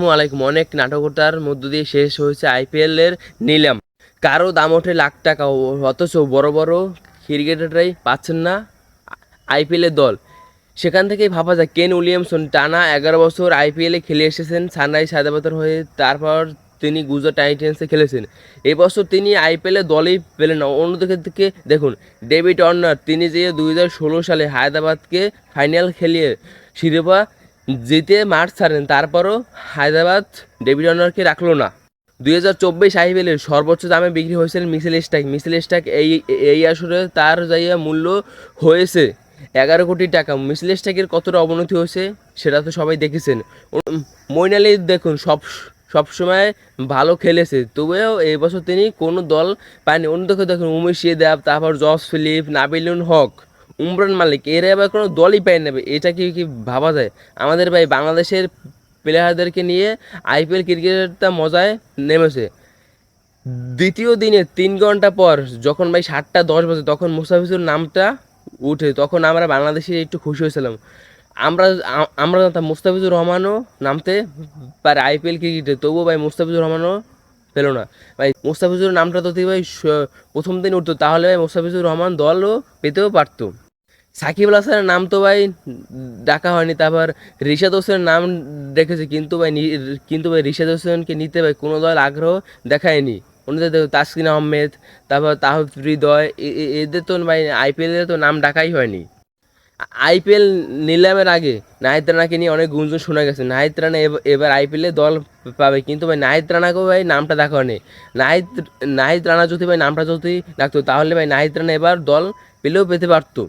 আসসালামু আলাইকুম। অনেক নাটকতার মধ্য দিয়ে শেষ হয়েছে আইপিএল এর নিলাম। কারও দাম ওঠে লাখ টাকা, অথচ বড় বড় ক্রিকেটাররাই পাচ্ছেন না আইপিএল এর দল। সেখান থেকেই ভাবা যায়, কেন উইলিয়ামসন টানা এগারো বছর আইপিএলে খেলে এসেছেন, সানরাইজ হায়দ্রাবাদের হয়ে তারপর তিনি গুজরাট টাইটেন্সে খেলেছেন। এবছর তিনি আইপিএলে দলেই পেলেন না। অন্যদিকে থেকে দেখুন, ডেভিড অর্নার তিনি যে দু হাজার ষোলো সালে হায়দ্রাবাদকে ফাইনাল খেলিয়ে শিরোপা জিতে মাঠ ছাড়েন, তারপরও হায়দ্রাবাদ ডেভিড অর্নারকে রাখল না। দুই হাজার চব্বিশ আইপিএলের সর্বোচ্চ দামে বিক্রি হয়েছিল মিসেল স্ট্যাক মিসেল স্ট্যাক এই এই আসরে তার যাইয়া মূল্য হয়েছে এগারো কোটি টাকা। মিসেল স্ট্যাকের কতটা অবনতি হয়েছে সেটা তো সবাই দেখেছেন। আলী দেখুন, সব সবসময় ভালো খেলেছে, তবুও এই বছর তিনি কোনো দল পায়নি। অন্যদিকে দেখুন, উমেশ দেব তারপর জস ফিলিপ, নাবিলুন হক। উমরান মালিক, এরা এবার কোনো দলই পায় নেবে এটা কি কি ভাবা যায়? আমাদের ভাই বাংলাদেশের প্লেয়ারদেরকে নিয়ে আইপিএল ক্রিকেটটা মজায় নেমেছে। দ্বিতীয় দিনে তিন ঘণ্টা পর যখন ভাই সাতটা দশ বাজে, তখন মুস্তাফিজুর নামটা উঠে, তখন আমরা বাংলাদেশে একটু খুশি হয়েছিলাম। আমরা আমরা জানতাম মুস্তাফিজুর রহমানও নামতে পারে আইপিএল ক্রিকেটে, তবুও ভাই মুস্তাফিজুর রহমানও পেল না। ভাই মুস্তাফিজুর নামটা যদি ভাই প্রথম দিন উঠতো, তাহলে ভাই মুস্তাফিজুর রহমান দলও পেতেও পারতো। সাকিব আল হাসানের নাম তো ভাই ডাকা হয়নি, তারপর রিশাদ হোসেনের নাম দেখেছে, কিন্তু ভাই কিন্তু ভাই রিশাদ হোসেনকে নিতে ভাই কোনো দল আগ্রহ দেখায়নি। অন্যদের তাসকিন আহমেদ, তারপর তাহিদ হৃদয় এদের তো ভাই আইপিএলে তো নাম ডাকাই হয়নি। আইপিএল নিলামের আগে নাহিদ রানাকে নিয়ে অনেক গুঞ্জন শোনা গেছে, নাহিদ রানা এব- এবার আইপিএলে দল পাবে, কিন্তু ভাই নাহিদ রানাকেও ভাই নামটা দেখা হয়নি। নাহিদ নাহিদ রানা যদি ভাই নামটা যদি ডাকতো, তাহলে ভাই নাহিদ রানা এবার দল পেলেও পেতে পারতো।